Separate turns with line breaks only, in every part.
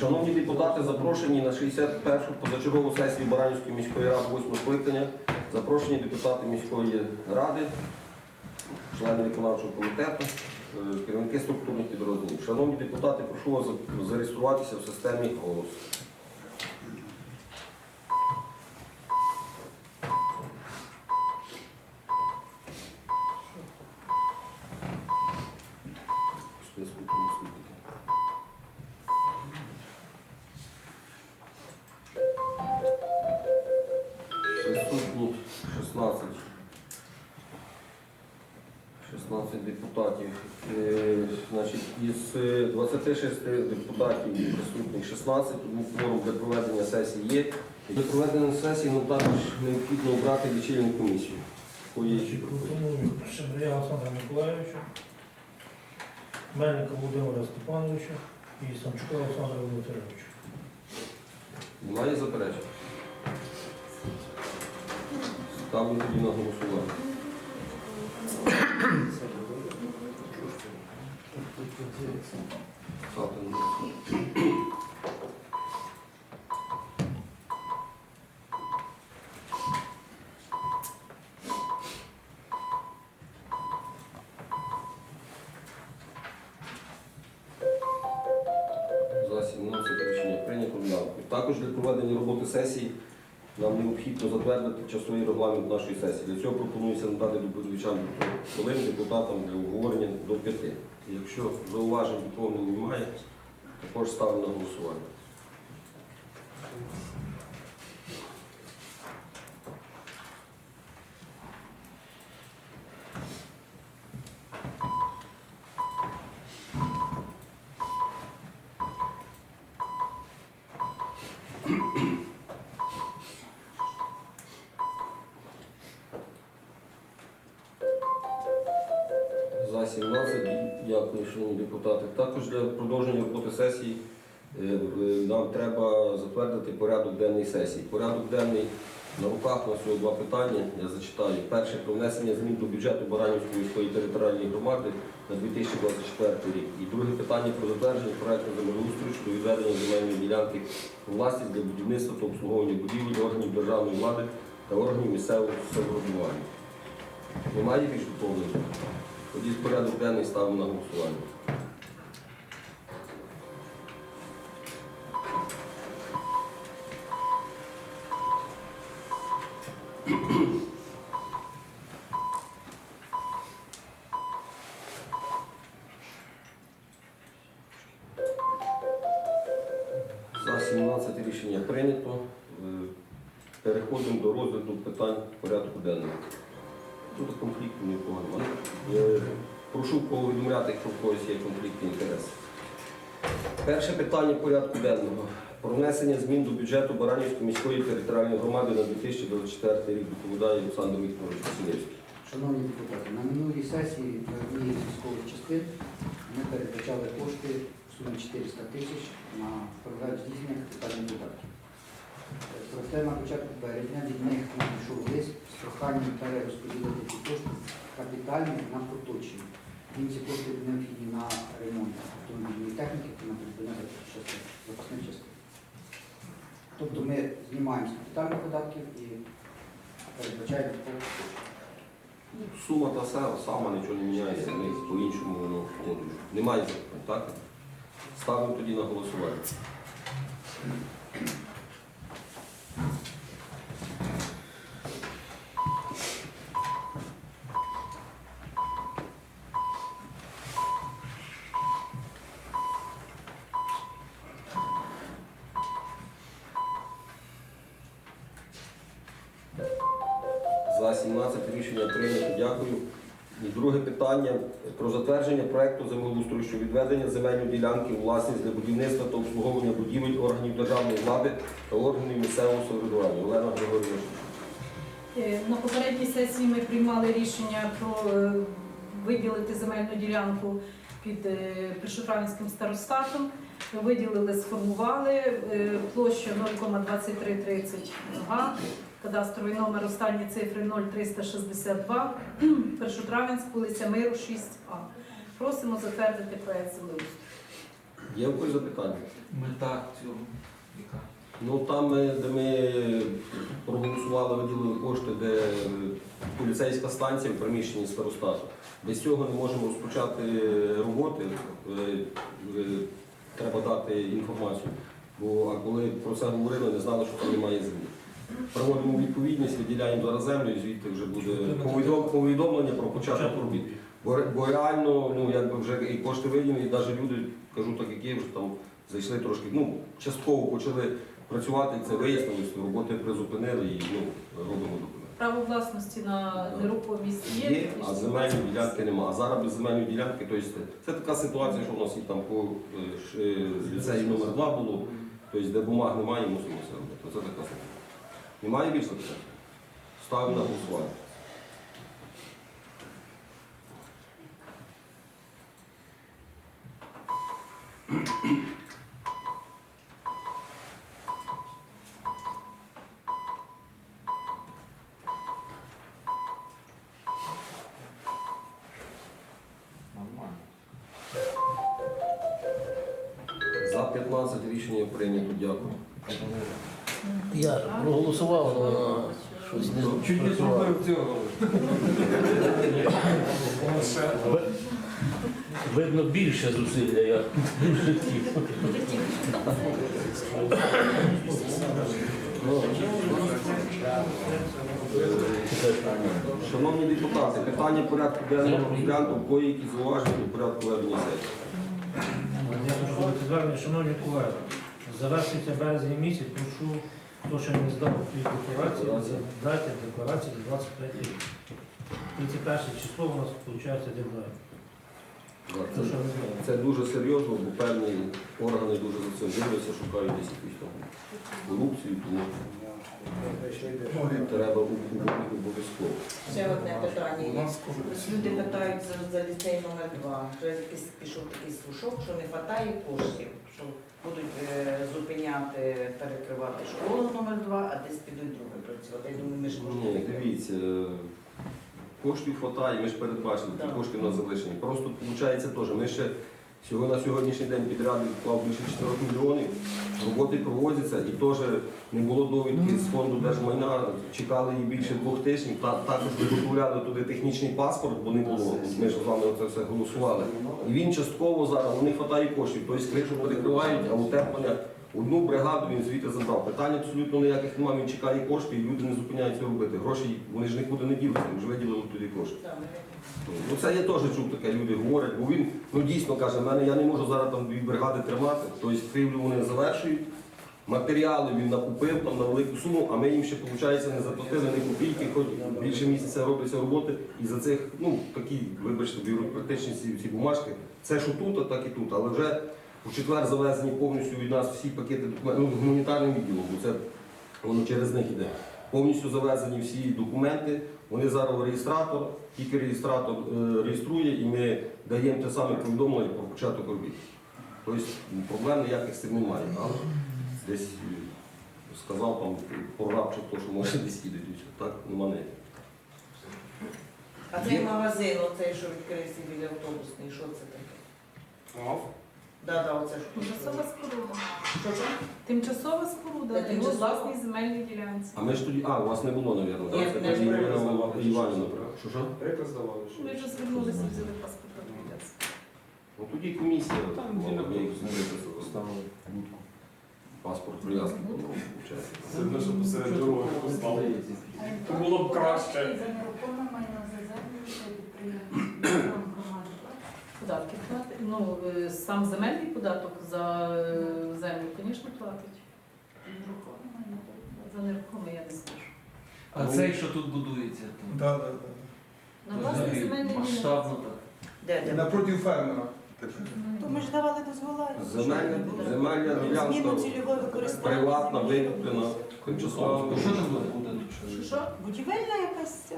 Шановні депутати, запрошені на 61-ту позачергову сесію Баранівської міської ради 8 скликання. Запрошені депутати міської ради, члени виконавчого комітету, е, керівники структурних підрозділів. Шановні депутати, прошу вас зареєструватися в системі голос. Кворум для проведення сесії є. Для проведення сесії нам також необхідно обрати лічильну комісію.
Пропоную Шебрія Олександра Миколаївича, Мельника Володимира Степановича і Самчука Олександра Володимировича.
Немає заперечень? Ставлю тоді на голосування. Ставте на голосування. Сесії нам необхідно затвердити часовий регламент нашої сесії. Для цього пропонується надати доповідачам хвилин депутатам для обговорення до п'яти. Якщо зауважень доповнень немає, також ставлю на голосування. Порядок денний сесії. Порядок денний на руках у нас всього два питання. Я зачитаю. Перше про внесення змін до бюджету Баранівської міської територіальної громади на 2024 рік. І друге питання про затвердження проекту землеустрою щодо відведення земельної ділянки власність для будівництва та обслуговування будівель органів державної влади та органів місцевого самоврядування. Немає більш доповнень? Тоді порядок денний ставимо на голосування. Порядку денного. Тут конфлікту нікого немає. Е, Прошу повідомляти, якщо в когось є конфлікт інтересів. Перше питання порядку денного. Про внесення змін до бюджету Баранівської міської територіальної громади на 2024 рік доповідає Олександр Вікторович Василевський.
Шановні депутати, на минулій сесії для однієї з військових частин ми передбачали кошти в сумі 400 тисяч на програму здійснення капітальних видатків. Проте на початку березня від них надійшов лист з проханням перерозподілити ці кошти капітальні на поточні. Їм ці кошти необхідні на ремонт автомобільної техніки та на придбання запасних- частин. Тобто ми знімаємо з капітальних видатків і передбачаємо.
Ну, Сума та сама, сама нічого не міняється, ми по-іншому воно входить. Немає так? Ставимо тоді на голосування. Щодо відведення земельної ділянки у власність для будівництва та обслуговування будівель органів державної влади та органів місцевого самоврядування. Олена Григорівна.
Е, На попередній сесії ми приймали рішення про е, виділити земельну ділянку під е, Першотравенським старостатом. Виділили, сформували площа 0,2330 га, кадастровий номер останні цифри 0362, Першотравенськ, вулиця Миру, 6А. Просимо затвердити проект землеустрою.
Є якось запитання?
Мета цього. Яка?
Ну там, е, де ми проголосували, виділили кошти, де е, поліцейська станція в приміщенні старостату. Без цього не можемо розпочати роботи. Е, Треба дати інформацію. Бо а коли про це говорили, не знали, що там немає землі. Проводимо відповідність, виділяємо зараз землю і звідти вже буде повідомлення про початок робіт. Бо, бо реально, ну якби вже і кошти виділені, і навіть люди, кажу так, як є, вже там зайшли трошки, ну, частково почали працювати, це вияснилось, роботи призупинили і ну, робимо документи.
Право власності на нерухомість є.
Є, а земельної ділянки немає. А зараз без земельної ділянки, тобто це, така ситуація, що у нас і там по е, е, ліцеї номер 2 було, тобто де бумаг немає, мусимо це робити. Це така ситуація. Немає більше питань? Ставимо на голосування. За 15 рішення прийнято. Дякую.
Я проголосував, але щось не
Чуть не зробив цього.
Видно більше зусилля, як в житті.
Шановні депутати, питання порядку денного розглянуто, в кої які зауваження до порядку ведення сесії.
Я звернення, шановні колеги. Завершиться березень місяць, прошу, хто ще не здав свої декларації, дайте декларації за 23 рік. 31 число у нас виходить дедлайн.
Це, це дуже серйозно, бо певні органи дуже за цим дивляться, шукають десь якусь там корупцію, тому треба обов'язково.
Ще одне питання. є. Люди питають за, за ліцей номер 2 Вже якийсь пішов такий слушок, що не вистачає коштів, що будуть е, зупиняти, перекривати школу номер 2 а десь підуть друге працювати. Я думаю, ми ж
Ні, дивіться, коштів вистачає, ми ж передбачили, ті кошти в нас залишені. Просто виходить теж, ми ще всього на сьогоднішній день підряд відклав більше 4 мільйонів, роботи проводяться і теж не було довідки з фонду держмайна, чекали її більше двох тижнів. Та, також виготовляли туди технічний паспорт, бо не було. Ми ж з вами це все голосували. І він частково зараз, у них вистачає коштів, тобто кришу перекривають, а утеплення одну бригаду він звідти забрав. Питань абсолютно ніяких немає, він чекає кошти, і люди не зупиняються робити. Гроші вони ж нікуди не ділися, вони ж виділили туди кошти. Ну це я теж чув таке, люди говорять, бо він ну дійсно каже, мене я не можу зараз там дві бригади тримати, тобто кривлю вони завершують. Матеріали він накупив там на велику суму, а ми їм ще, виходить, не заплатили ні копійки, хоч більше місяця робиться роботи. І за цих, ну такі, вибачте, бюрократичні ці, ці бумажки, це що тут, а так і тут. Але вже у четвер завезені повністю від нас всі пакети документів, ну, гуманітарним відділом, бо це воно через них іде. Повністю завезені всі документи. Вони зараз реєстратор, тільки реєстратор е, реєструє, і ми даємо те саме повідомлення про початок робіт. Тобто проблем ніяких з цим немає. Але десь е, сказав там прораб чи хто, що може десь все. так нема ніяких.
А цей магазин, оцей, що відкрився біля автобусний, що це таке? Да, да, оце ж.
Тимчасова споруда.
Що це?
Тимчасова споруда
Це
на його
тимчасова?
власній земельній ділянці.
А ми ж тоді, а, у вас не було, мабуть,
Ні,
так? Це
не
тоді
було.
Ірина Іванівна. Що що?
Приклад здавали, що
Ми вже звернулися, взяли паспорт
Ну тоді комісія,
Там
вона
біля
їх змінити,
Поставили.
паспорт прив'язки, ну,
це те, що посеред дороги поставили. То було б краще.
За нерухоме майно за землю та підприємство громади.
Податки платить. Ну, е, сам земельний податок за е, землю, звісно, платить. За нерухоме я не скажу.
А цей, що тут будується, то
Да, да, да.
На власній
взагалі
земельній
масштабно так.
Де, де?
Напроти фермера.
То ми ж давали дозвола.
Земельна, земельна
Зміну
ділянка
цільового використання.
приватна, викуплена, тимчасово.
Що там буде? Буде?
Що, що?
Будівельна якась ця.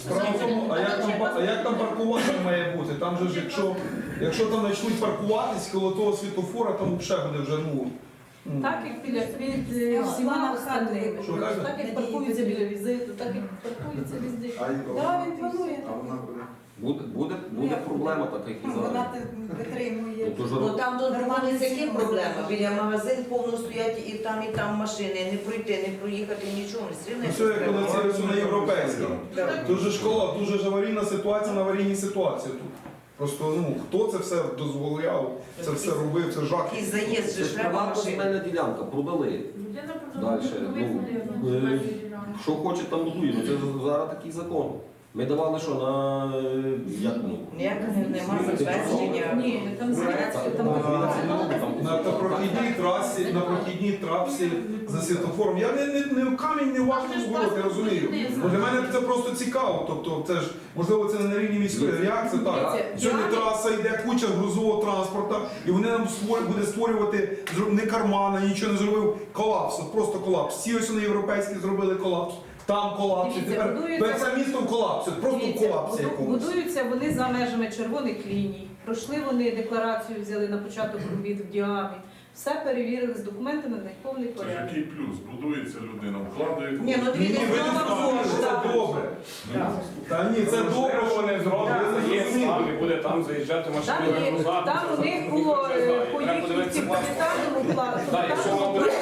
Справа в тому, а як там, а як там паркування має бути? Там же ж, якщо, якщо там почнуть паркуватись коло того світофора, там взагалі буде вже ну.
Так як біля від е, всіма.
Що кажете?
Так як паркуються біля візиту, так як паркуються везде.
Так, він планує.
А вона буде.
Буде, буде, проблема така, як і
Ну,
зараз.
Вона те- витримує.
Ну, то ж
Ну там до
Нормальні
з які
ціни.
проблеми? Біля магазин повно стоять і там, і там машини, не пройти, не проїхати, нічого, не все рівно
Ну,
якось
Все як
треба.
це все на європейській.
Так.
Дуже школа, дуже ж аварійна ситуація на аварійній ситуації тут. Просто ну хто це все дозволяв, це все робив, це жах.
Якийсь заїзд
Це
же
ж
треба
приватна
машини.
земельна ділянка, продали.
Людина
Дальше, ну, е, Що хоче, там будує. Ну це зараз такий закон. Ми давали що на е, як ну,
Ніякого немає затвердження.
Ні, там там
На прохідній трасі, на прохідній трасі за світофором. Я не, не, не камінь не важко я розумію. Бо для мене це просто цікаво. Тобто, це ж можливо це не на рівні міської реакції. Так сьогодні траса йде куча грузового транспорту, і вони нам створюють, буде створювати не кармана, нічого не зробив. Колапс, просто колапс. Всі ось вони європейські зробили колапс. Там колапс.
Дивіться,
тепер
будується-
перед це місто в колапсі, просто
Дивіться,
колапсі
буду-
якомусь.
Будуються вони за межами червоних ліній. Пройшли вони декларацію, взяли на початок робіт в діамі. Все перевірили з документами, них повний
Це ж
порядок.
який плюс? Будується людина, вкладає.
Ні, ну
Ні, ні,
дивіться,
ви не це добре. Та ні, це добре, що
вони зроблять, є сам буде там заїжджати
Там, є, там у них е, по
подивитися
капітальному плану.
Так, якщо воно буде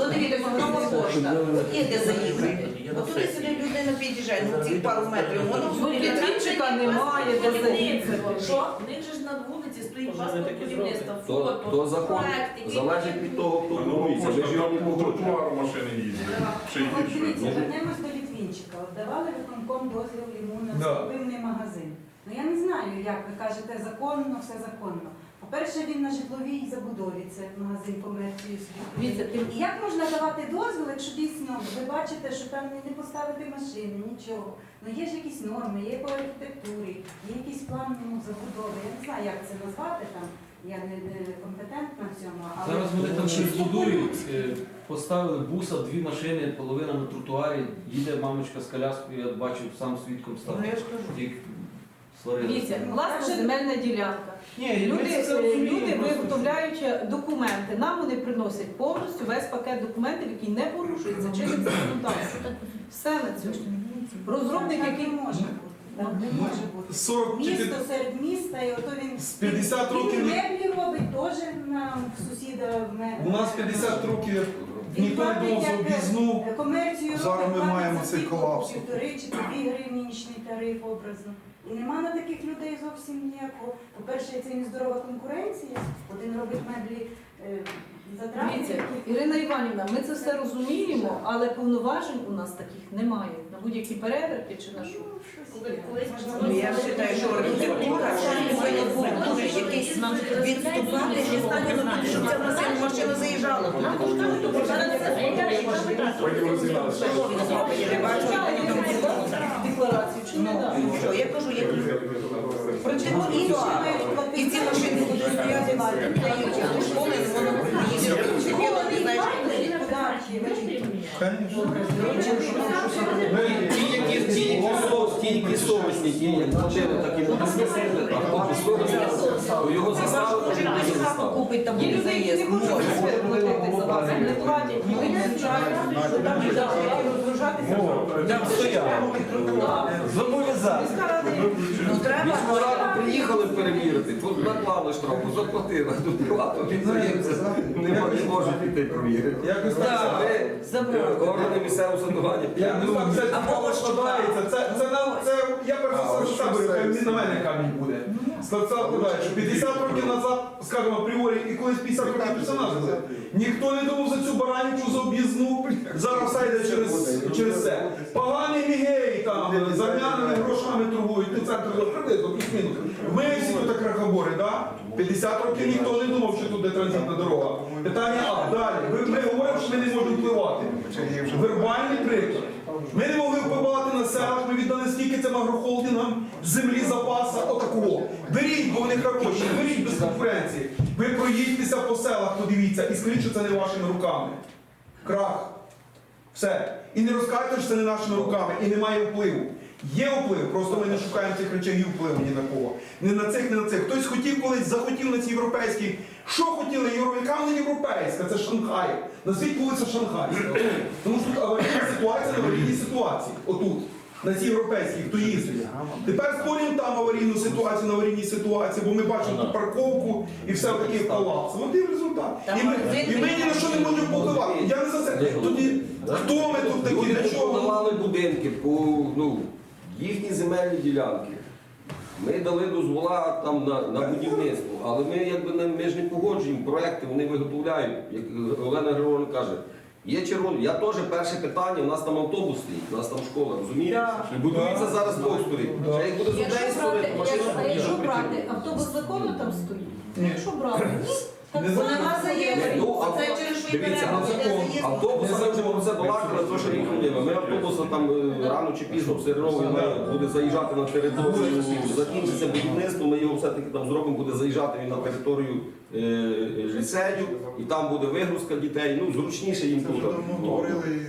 Ну дивіться, нова пошта. От є де заїхати. От туди сюди людина під'їжджає, ну ці пару метрів. Воно
Ну, Літвінчика немає, де заїхати.
Що? В них же ж на вулиці стоїть паспорт будівництва,
то,
фото,
то закон
проект,
залежить від того, хто
Ну,
будується. Ми ж його не
по тротуару машини їздять. Ще й
От
гірше.
дивіться, вернемось до Літвінчика. От давали виконком дозвіл йому на
Да.
спортивний магазин. Ну я не знаю, як ви кажете, законно, все законно. По-перше, він на житловій забудові, це магазин комерції І як можна давати дозвіл, якщо дійсно ви бачите, що там не поставити машини, нічого. Ну є ж якісь норми, є по архітектурі, є якийсь план ну, забудови. Я не знаю, як це назвати там. Я не, не компетентна в цьому, але
Зараз вони там щось будують, е, поставили буса, дві машини, половина на тротуарі, їде мамочка з коляскою, я бачив, сам свідком став.
Ну.
Дивіться, власна земельна ділянка.
Ні,
Люди,
це
е,
розуміємо,
люди
просто.
виготовляють е, документи. Нам вони приносять повністю весь пакет документів, які не порушуються чинним законодавством. Все на цьому. Розробник, який
може. Так не може бути.
40 тільки
Місто серед міста, і ото він
З 50
він
років-
меблі робить теж на сусіда меблі.
у нас 50 років ніхто не думав за об'їзну.
Комерцію
Зараз
робить,
ми
платить
маємо
за
цей колапс.
Півтори чи дві гривні нічний тариф образно. І нема на таких людей зовсім ніякого. По-перше, це нездорова конкуренція. Один робить меблі е, за
Дивіться,
травми.
Ірина Іванівна, ми це все розуміємо, але повноважень у нас таких немає. На будь-які перевірки чи на що.
Ну, я вважаю, що архітектура повинна бути якийсь відступати, не стане на те, щоб ця машина, машина заїжджала.
Декларацію.
Ну, що, я кажу, як причому і і ці машини будуть стояти до школи, воно їде. Школа, не знаєш,
Ті, які ті, які сов- ті, які совісні, ті, які вчили, так і а хто його заставили, то він буде заставити.
купить там буде заїзд. Може.
платити за вас, не платять, вони не вчають, що там і далі
Там стояли. Зобов'язали.
Міська рада є.
Ну треба.
Міську раду приїхали перевірити, тут наклали штрафу, заплатили, тут приватно підприємці не мо- можуть піти перевірити.
Якось так.
Е, органи місцевого самоврядування,
це
ось.
Це, я перш за все на мене камінь буде. Складається, що 50 років назад, скажімо, апріорі, і колись 50 років персонаж. Ніхто не думав за цю баранівку, за об'їзну, зараз все йде через, через це. Поганий мігей там, з грошами торгують, ти центр приблизно, плюс-мінус. Ми всі тут так рахобори, да? 50 років ніхто не думав, що тут де транзитна дорога. Питання А, далі. Ви- Ми говоримо, що ми не можемо впливати. Вербальний приклад. Ми не могли впливати на селах, ми віддали скільки цим агрохолдингам землі запаса, отакого. Беріть, бо вони хороші, беріть без конкуренції. Ви проїдьтеся по селах, подивіться, і скажіть, що це не вашими руками. Крах. Все. І не розкажете, що це не нашими руками, і немає впливу. Є вплив, просто ми не шукаємо цих речей впливу ні на кого. Не на цих, не на цих. Хтось хотів колись, захотів на ці європейські. Що хотіли європейська? Яка вона європейська? Це Шанхай. Назвіть вулиця Шанхайська. Тому що тут аварійна ситуація на аварійній ситуації. Отут. на ці європейські, хто їздить. Тепер створюємо там аварійну ситуацію на аварійній ситуації, бо ми бачимо ту парковку і все такий колапс. От і результат. І ми, і ми ні на що не можемо впливати. Я не за це. Тоді хто ми тут такі, для чого?
подавали будинки по ну, їхні земельні ділянки. Ми дали дозвола там на, на будівництво, але ми якби не, ми ж не погоджуємо проекти, вони виготовляють, як Олена Григорівна каже. Є червоний. Я теж перше питання, у нас там автобус стоїть, у нас там школа, розумієте? І будується зараз з двох сторін. Ще як буде з
Якщо
однієї
брати,
сторони, машина
якщо, а якщо брати, автобус законно там стоїть? Якщо брати, ні. Так
законно.
Ну,
Це через
Дивіться,
беремо,
закон, автобуса ми можемо все це то що рік Ми автобуса там е, рано чи пізно все одно він буде заїжджати на територію, закінчиться будівництво, ми його все-таки там зробимо, буде заїжджати він на територію е, е, ліцею, і там буде вигрузка дітей, ну зручніше їм тут. Ну,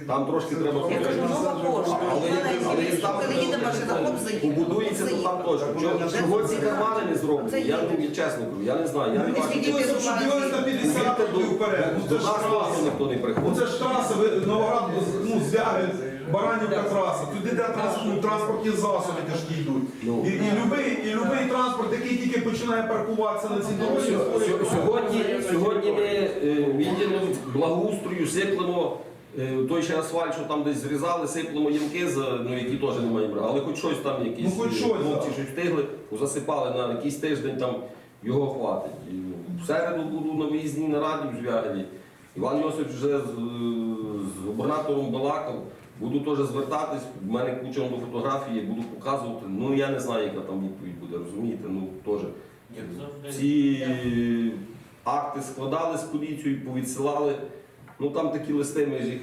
Там трошки треба
кажу, нова пошта.
Але
Коли заїхав.
побудується, то там точно. Чого- ці кармани не зроблять? Я ну, чесно кажу, я не знаю. Я не бачу.
Хотілося б, щоб дивилися на 50 років вперед. Ну,
До
Це ж
нас просто ніхто не приходить.
Це ж траса, ви- Новоград, ну, Звягель, Баранівка траса. Туди де транс- ну, транспортні засоби тяжкі йдуть.
Ну.
І, і, любий, і любий транспорт, який тільки починає паркуватися на цій дорозі,
Сьо- Сьогодні, сьогодні ми е, відділом благоустрою сиплемо е, той ще асфальт, що там десь зрізали, сиплемо ямки, за- ну, які теж не маємо брати. Але хоч щось там якісь
Ну, хоч
е,
щось,
хлопці
да.
щось встигли, засипали на якийсь тиждень там його хватить. І В середу буду на виїзній нараді в Звягелі. Іван Йосиф вже з, з губернатором балакав. Буду теж звертатись, в мене куча до фотографії, буду показувати. Ну я не знаю, яка там відповідь буде, розумієте? Ну теж. Ці акти складали з поліцією, повідсилали. Ну там такі листи, ми ж їх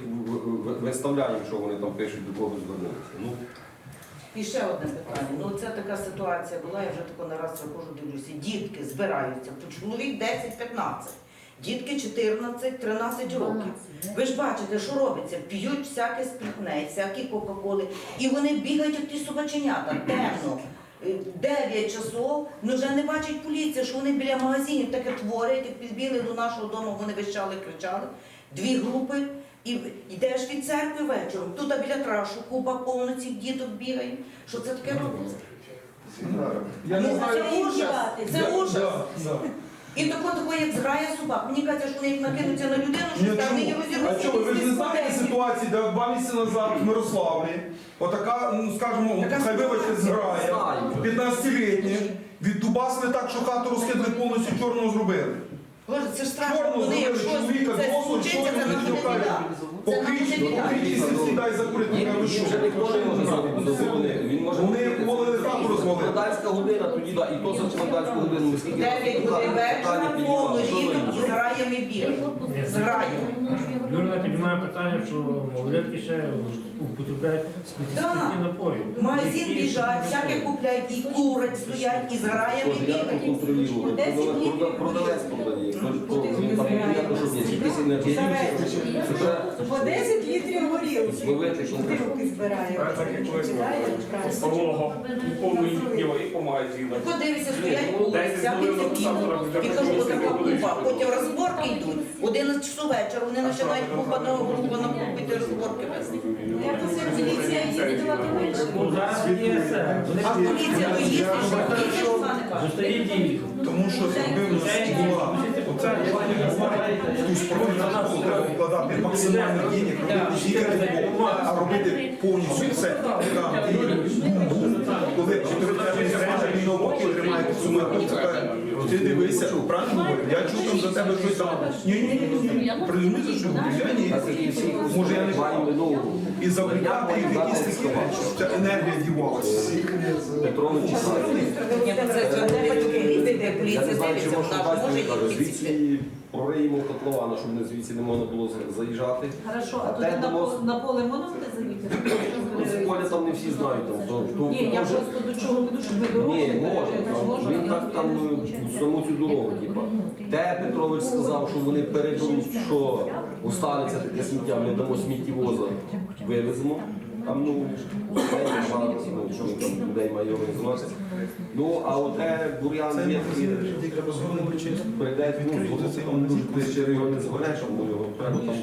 виставляємо, що вони там пишуть, до кого звернутися. Ну,
І ще одне питання. Ну це така ситуація була, я вже тако не раз виходжу, дивлюся. Дітки збираються, по чоловік 10-15. Дітки 14-13 років. Ви ж бачите, що робиться? П'ють всяке спиртне, всякі кока-коли. І вони бігають, як ті собаченята, темно. Е, 9 часов, ну вже не бачить поліція, що вони біля магазинів таке творять, як підбігли до нашого дому, вони вищали, кричали. Дві групи, і йдеш від церкви вечором. Тут біля трашу купа повно цих діток бігає. Що це таке робиться?
я не
Ну,
знаю.
це ужас. Це
Да,
ужас. І тако тако, як зграє собак. Мені кажуть, що вони як накинуться на людину, що там її
чому? А чого ви ж не знаєте ситуації, де два місяці назад в Мирославлі, отака, ну скажімо,
Така
хай вибачте,
зграє,
зграя,
Знаю.
15-літні, віддубасили так, що хату розкидали повністю чорного зробили.
Боже, це ж страшно,
Чорного
вони
зробили
щось
чоловіка,
це
досвід,
случиться, це
чорного
буде біда.
Сідай
Їм
кажу, що?
вже ніхто не може зробити. Він може
Вони
це.
хату розвалити.
Комендантська година, тоді да, і то за комендантську годину ми
Дев'ять
питання
годин вечора, повно
Що ви
діток і бігають. Зграями.
Юрина піднімає питання, що малолетки ще употребляють специфічні напої.
Магазин біжать, всяке купляють, і курять стоять, і
Боже, як
бігають.
Продавець- Продавець що
По 10 літрів горілки. Бутилки збирає.
Так як колись і повноїднього, і
стоять кажу, отака купа. Потім розборки йдуть. 11 часу вечора вони починають купа на групу накупити розборки вести.
Поліція їздила,
А поліція то що поліція не каже.
Тому що зробив нас була. Я ту справу треба вкладати максимально денег, робити а робити повністю все. Коли навпаки тримає під сумою, ти дивися, правильно говорю, я чув там за тебе щось там. Ні, ні, ні, ні, придумайте, що я ні. Може я не
Маємо ну,
і завлікати їх якісь такі речі, щоб енергія дівалася.
Петрович.
Ні, ну це це не поліція, де
Я
поліція
знаю, чи
дивиться, вона ж може їх
звідси прориємо котлована, щоб не звідси не можна було заїжджати.
Хорошо,
А
а туди
те
на,
було-
по- на поле можна буде заїхати?
З там не всі знають. Там, то, то,
Ні, я
може-
просто до чого веду, щоб ми дорогу
Ні,
не
там, Він так там е, саму цю дорогу, типа. Те Петрович сказав, що вони передадуть, що останеться таке сміття, ми дамо сміттєвоза, вивеземо. Там ну ну, що там людей має організувати. Ну а оте бур'ян є прийде, ну ти ще його не згореш, а його треба там.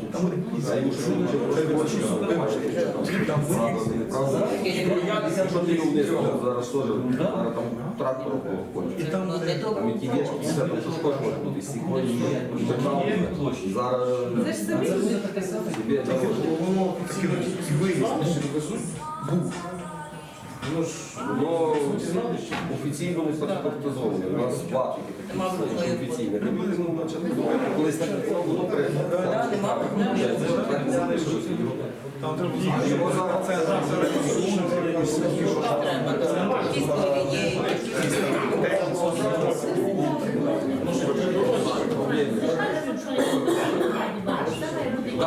А йому що хоче, там правда, правда. Зараз теж, там трактор хоче. Там які є, все там також може бути метал. Зараз
Це ж самі люди таке
собі Ну, офіційно не статутизовано. У нас платить офіційне. Ми будемо колись так воно перейде.
Там треба
Його зараз
Якісь є,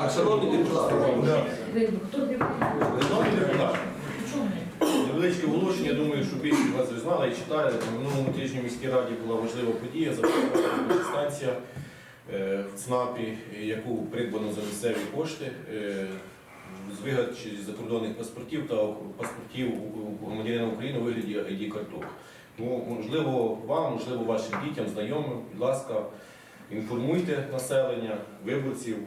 Так, шановні депутати.
Шановні депутати, невеличке оголошення, думаю, що більшість вас вже знали і читали. На минулому тижні в міській раді була важлива подія, запроваджена станція е, в ЦНАПі, яку придбано за місцеві кошти. е, З вигадчі закордонних паспортів та паспортів громадянина України у вигляді ID-карток. Ну, можливо, вам, можливо, вашим дітям, знайомим, будь ласка, інформуйте населення, виборців.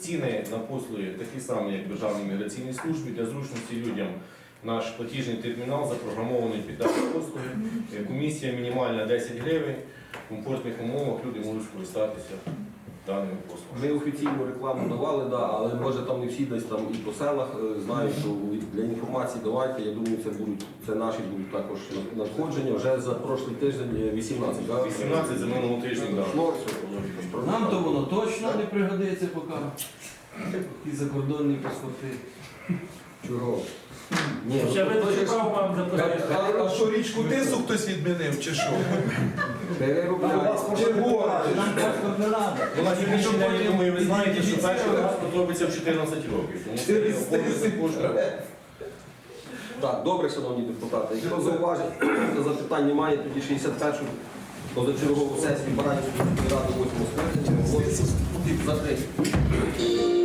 Ціни на послуги такі самі, як в Державній міграційній службі. Для зручності людям наш платіжний термінал запрограмований під дані послуги. Комісія мінімальна 10 гривень. В комфортних умовах люди можуть скористатися даними послугами.
Ми офіційну рекламу давали, да, але може там не всі десь там і по селах е, знають, що від- для інформації давайте. Я думаю, це будуть це наші будуть також надходження. Вже за прошлий тиждень е, 18, да?
18 за минулого тижня, да.
Нам то воно точно не пригодиться поки. Ті закордонні паспорти.
Чого? Ні,
Ще
ну,
ви
то ж-
вам запитати.
А, а що річку Тису хтось відмінив, чи що?
переробляють.
Ну, на сьогоднішній день, я думаю, ви знаєте, що перший раз робиться в 14 років. Тому це є обов'язок кожного.
Так, добре, шановні депутати. Якщо зауважень та запитань немає, тоді 61-ю позачергову сесію Баранівської міської ради 8 скликання. За три.